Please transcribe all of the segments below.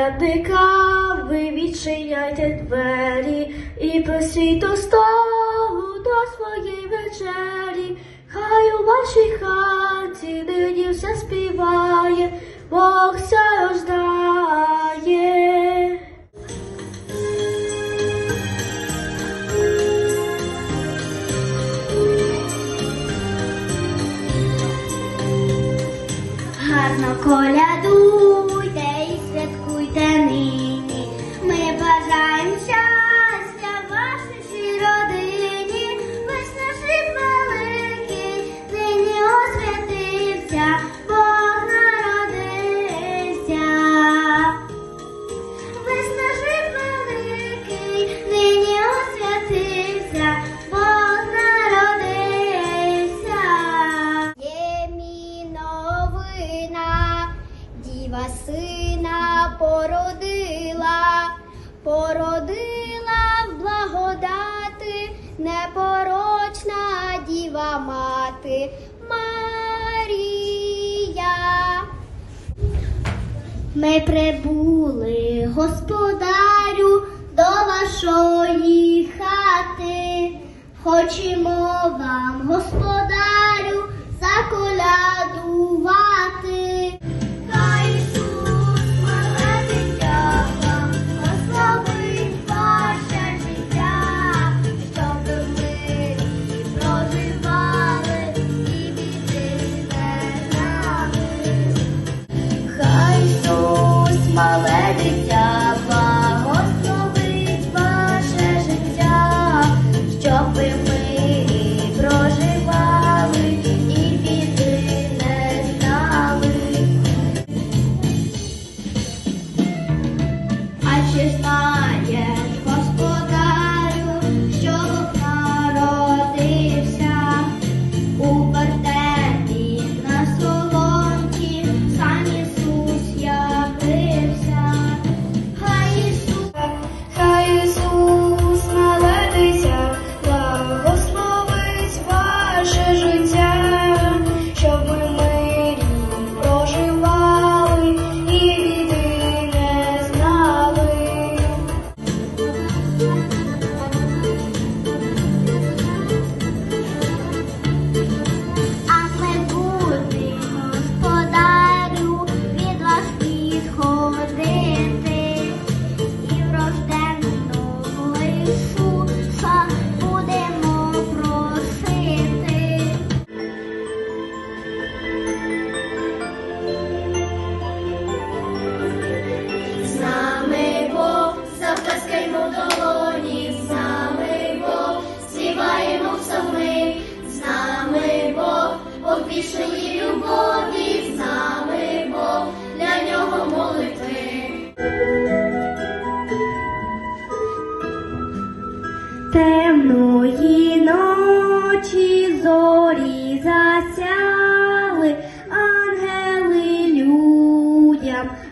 Урядникам ви відчиняйте двері і просіть до столу до своєї вечері, хай у вашій хаті нині все співає. Ми прибули, господарю, до вашої хати, хочемо вам, господарю.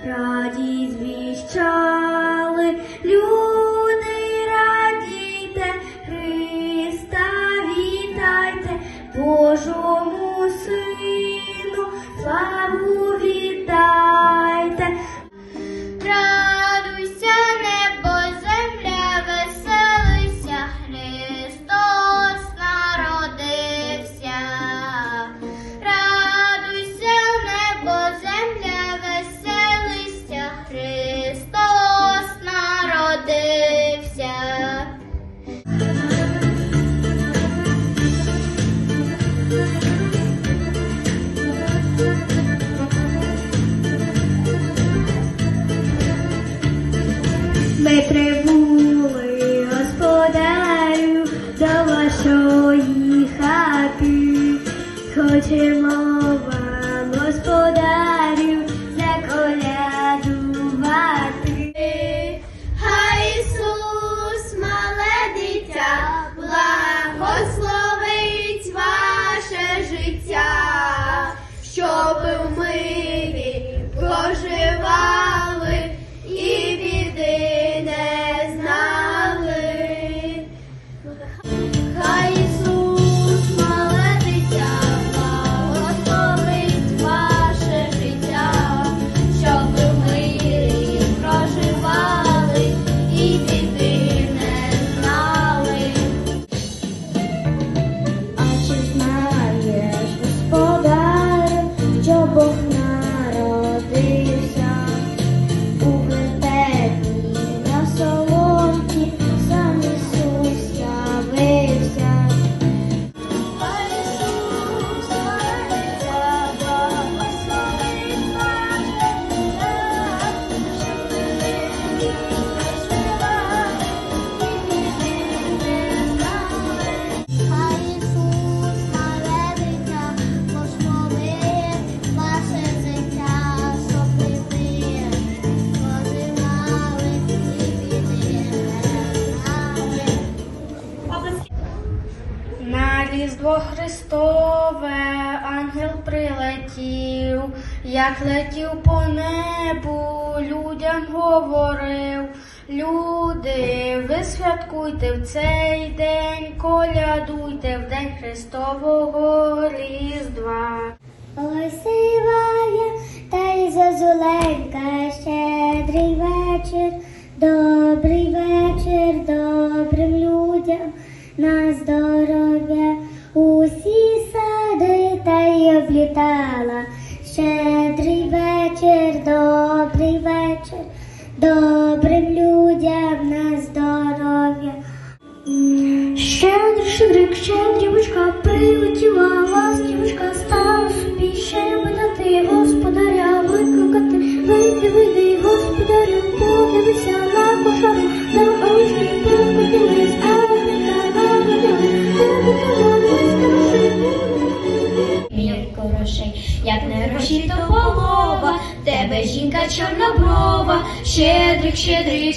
Yeah. Ми прибули, господарю, до вашої хати хочемо. Різдво Христове, ангел прилетів, як летів по небу, людям говорив. Люди, ви святкуйте в цей день, колядуйте в день Христового Різдва. Осиває та й зозуленька, щедрий вечір, добрий вечір, добрим людям нас до.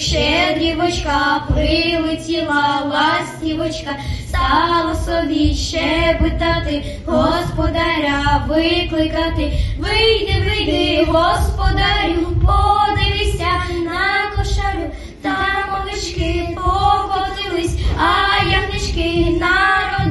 щедрівочка, прилетіла ластівочка, стала собі щебетати, господаря викликати, вийди, вийди, господарю, подивися на кошарю, там овечки покотились, а яхнички народ.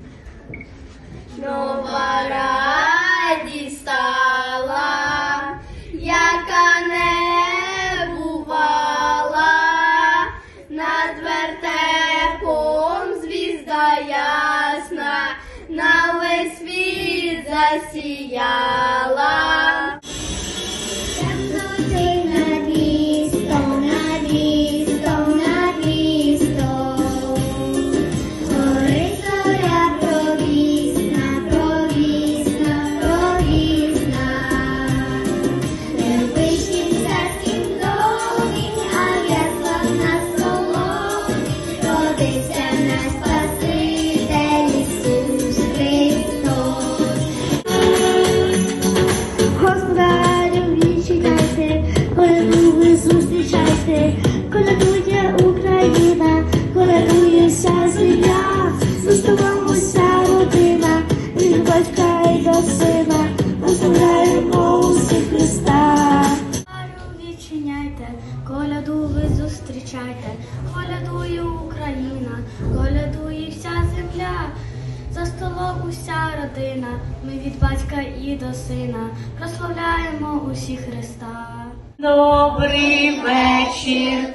Столом уся родина, ми від батька і до сина прославляємо усі Христа. Добрий вечір,